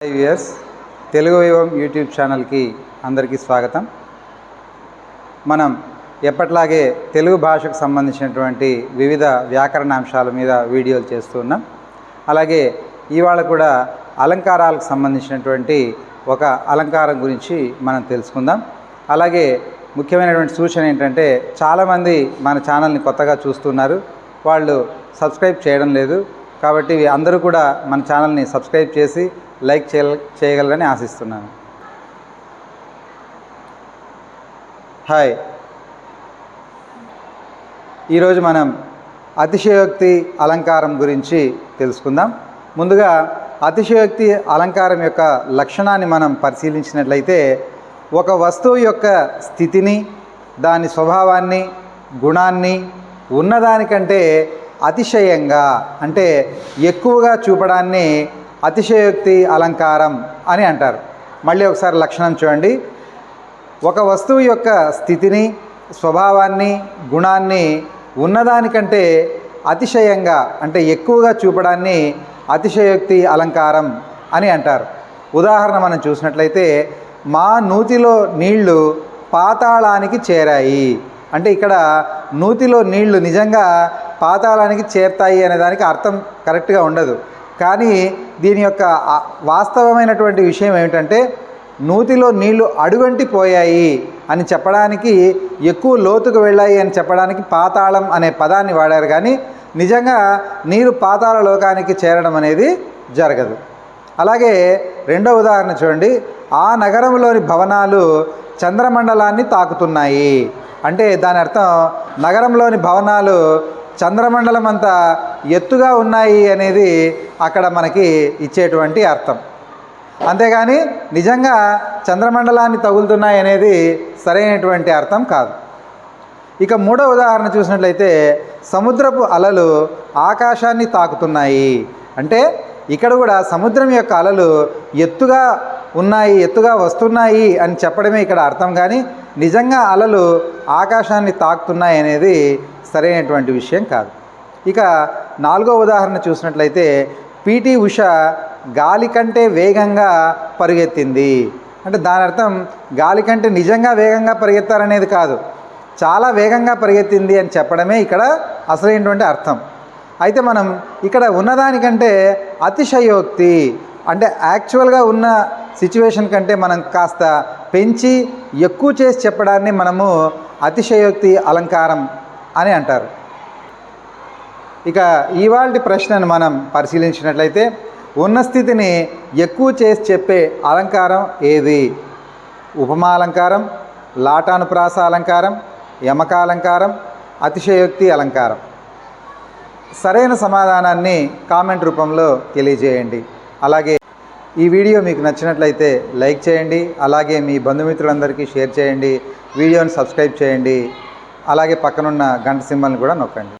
US Telugu వైవం YouTube ఛానల్కి అందరికీ స్వాగతం. మనం ఎప్పట్లాగే తెలుగు భాషకు సంబంధించినటువంటి వివిధ వ్యాకరణాంశాల మీద వీడియోలు చేస్తున్నాం అలాగే ఇవాళ కూడా అలంకారాలకు సంబంధించినటువంటి ఒక అలంకారం గురించి మనం తెలుసుకుందాం. అలాగే ముఖ్యమైనటువంటి సూచన ఏంటంటే చాలామంది మన ఛానల్ని కొత్తగా చూస్తున్నారు. వాళ్ళు సబ్స్క్రైబ్ చేయడం లేదు. కాబట్టి అందరూ కూడా మన ఛానల్ని సబ్స్క్రైబ్ చేసి లైక్ చేయ చేయగలరని ఆశిస్తున్నాను. హాయ్. ఈరోజు మనం అతిశయోక్తి అలంకారం గురించి తెలుసుకుందాం. ముందుగా అతిశయోక్తి అలంకారం యొక్క లక్షణాన్ని మనం పరిశీలించినట్లయితే ఒక వస్తువు యొక్క స్థితిని దాని స్వభావాన్ని గుణాన్ని ఉన్నదానికంటే అతిశయంగా అంటే ఎక్కువగా చూపడాన్ని అతిశయోక్తి అలంకారం అని అంటారు. మళ్ళీ ఒకసారి లక్షణం చూడండి. ఒక వస్తువు యొక్క స్థితిని స్వభావాన్ని గుణాన్ని ఉన్నదానికంటే అతిశయంగా అంటే ఎక్కువగా చూపడాన్ని అతిశయోక్తి అలంకారం అని అంటారు. ఉదాహరణ మనం చూసినట్లయితే మా నూతిలో నీళ్ళు పాతాళానికి చేరాయి. అంటే ఇక్కడ నూతిలో నీళ్ళు నిజంగా పాతాళానికి చేరుతాయి అనే దానికి అర్థం కరెక్ట్గా ఉండదు. కానీ దీని యొక్క వాస్తవమైనటువంటి విషయం ఏమిటంటే నూతిలో నీళ్ళు అడుగంటి పోయాయి అని చెప్పడానికి ఎక్కువ లోతుకు వెళ్ళాయి అని చెప్పడానికి పాతాళం అనే పదాన్ని వాడారు. కానీ నిజంగా నీరు పాతాళ లోకానికి చేరడం అనేది జరగదు. అలాగే రెండో ఉదాహరణ చూడండి. ఆ నగరంలోని భవనాలు చంద్రమండలాన్ని తాకుతున్నాయి. అంటే దాని అర్థం నగరంలోని భవనాలు చంద్రమండలం అంతా ఎత్తుగా ఉన్నాయి అనేది అక్కడ మనకి ఇచ్చేటువంటి అర్థం. అంతేగాని నిజంగా చంద్రమండలాన్ని తగులుతున్నాయి అనేది సరైనటువంటి అర్థం కాదు. ఇక మూడో ఉదాహరణ చూసినట్లయితే సముద్రపు అలలు ఆకాశాన్ని తాకుతున్నాయి. అంటే ఇక్కడ కూడా సముద్రం యొక్క అలలు ఎత్తుగా ఉన్నాయి ఎత్తుగా వస్తున్నాయి అని చెప్పడమే ఇక్కడ అర్థం. కానీ నిజంగా అలలు ఆకాశాన్ని తాకుతున్నాయి అనేది సరైనటువంటి విషయం కాదు. ఇక నాలుగో ఉదాహరణ చూసినట్లయితే పిటి ఉష గాలి కంటే వేగంగా పరిగెత్తింది. అంటే దాని అర్థం గాలి కంటే నిజంగా వేగంగా పరిగెత్తారనేది కాదు. చాలా వేగంగా పరిగెత్తింది అని చెప్పడమే ఇక్కడ అసలైనటువంటి అర్థం. అయితే మనం ఇక్కడ ఉన్నదానికంటే అతిశయోక్తి అంటే యాక్చువల్గా ఉన్న సిచ్యువేషన్ కంటే మనం కాస్త పెంచి ఎక్కువ చేసి చెప్పడాన్ని మనము అతిశయోక్తి అలంకారం అని అంటారు. ఇక ఇవాళ ప్రశ్నను మనం పరిశీలించినట్లయితే ఉన్న స్థితిని ఎక్కువ చేసి చెప్పే అలంకారం ఏది? ఉపమాలంకారం లాటానుప్రాస అలంకారం యమకాలంకారం అతిశయోక్తి అలంకారం. సరైన సమాధానాన్ని కామెంట్ రూపంలో తెలియజేయండి. అలాగే ఈ వీడియో మీకు నచ్చినట్లయితే లైక్ చేయండి అలాగే మీ బంధుమిత్రులందరికీ షేర్ చేయండి వీడియోని సబ్స్క్రైబ్ చేయండి అలాగే పక్కనున్న గంట సింబల్ని కూడా నొక్కండి.